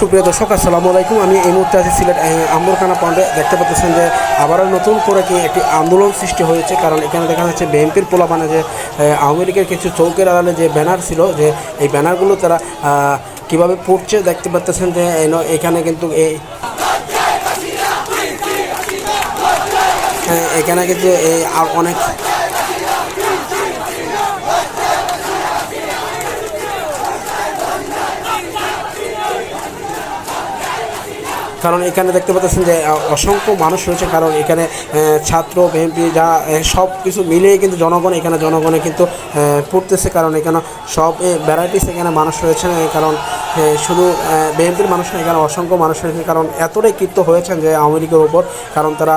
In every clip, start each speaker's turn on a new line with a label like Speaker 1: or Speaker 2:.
Speaker 1: সুপ্রিয় দর্শক, আসসালামু আলাইকুম। আমি এই মুহূর্তে আছি সিলেট আম্বরখানা পয়েন্টে। দেখতে পাচ্ছেন যে আবারও নতুন করে কি একটি আন্দোলন সৃষ্টি হয়েছে, কারণ এখানে দেখা যাচ্ছে বিএনপির পোলাপানে যে আওয়ামী লীগের কিছু চৌকের আড়ালে যে ব্যানার ছিল, যে এই ব্যানারগুলো তারা কীভাবে পড়ছে, দেখতে পাচ্ছেন যে এখানে কিন্তু এই এখানে কিন্তু এই অনেক কারণ এখানে দেখতে পাচ্ছেন যে অসংখ্য মানুষ রয়েছে। কারণ এখানে ছাত্র বিএনপি যা সব কিছু মিলিয়ে কিন্তু জনগণ, এখানে জনগণে কিন্তু পড়তেছে। কারণ এখানে সব ভ্যারাইটিস এখানে মানুষ রয়েছে কারণ শুধু বিএনপির মানুষ না এখানে অসংখ্য মানুষ রয়েছে কারণ এতটাই কৃপ্ত হয়েছেন যে, আওয়ামী লীগের উপর। কারণ তারা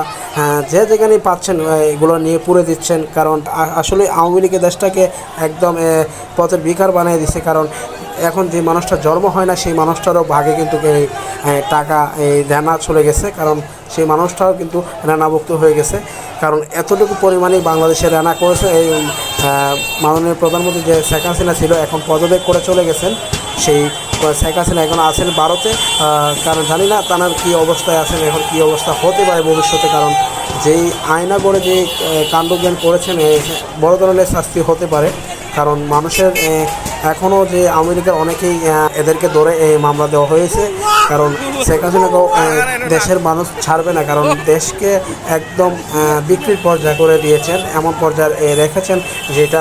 Speaker 1: যে যেখানেই পাচ্ছেন এগুলো নিয়ে পুরে দিচ্ছেন। কারণ আসলে আওয়ামী লীগের দেশটাকে একদম পথের বিকার বানিয়ে দিচ্ছে কারণ, এখন যে মানুষটা জন্ম হয় না, সেই মানুষটারও ভাগে কিন্তু টাকা এই দেনা চলে গেছে। কারণ সেই মানুষটাও কিন্তু রানাভুক্ত হয়ে গেছে। কারণ এতটুকু পরিমাণে বাংলাদেশে রানা করেছে, এই মাননীয় প্রধানমন্ত্রী যে শেখ হাসিনা ছিল, এখন পদত্যাগ করে চলে গেছেন। সেই শেখ হাসিনা এখন আছেন ভারতে। কারণ জানি না তার কী অবস্থায় আছেন, এখন কী অবস্থা হতে পারে ভবিষ্যতে। কারণ যেই আয়না করে যে কাণ্ডজ্ঞান করেছেন বড় ধরনের শাস্তি হতে পারে। কারণ মানুষের এখনও যে লীগের অনেকেই এদেরকে ধরে এই মামলা দেওয়া হয়েছে। কারণ শেখ হাসিনাকেও দেশের মানুষ ছাড়বে না, কারণ দেশকে একদম বিক্রির পর্যায়ে করে দিয়েছেন, এমন পর্যায়ে রেখেছেন যেটা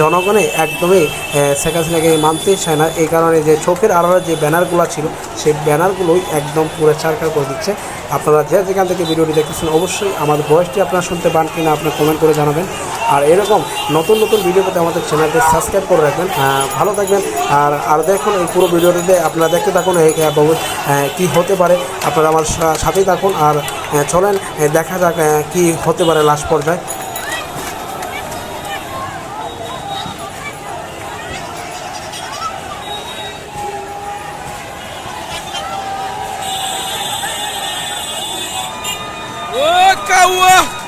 Speaker 1: জনগণে একদমই শেখ হাসিনাকে মানতেই চায় না। এই কারণে যে চোখের আড়ালে যে ব্যানারগুলো ছিল, সেই ব্যানারগুলোই একদম পুরো ছাড়খার করে দিচ্ছে। আপনারা যে যেখান থেকে ভিডিওটি দেখতেছেন, অবশ্যই আমাদের ভয়েসটি আপনারা শুনতে পান কিনা আপনারা কমেন্ট করে জানাবেন। আর এরকম নতুন নতুন ভিডিও পেতে আমাদের চ্যানেলটি সাবস্ক্রাইব করে রাখবেন। ভালো থাকবেন। আর আর দেখুন এই পুরো ভিডিওটিতে আপনারা দেখতে থাকুন এই কি হতে পারে। আপনারা আমার সাথেই থাকুন। আর চলেন দেখা যাক কি হতে পারে লাস্ট পর্যায়ে। power.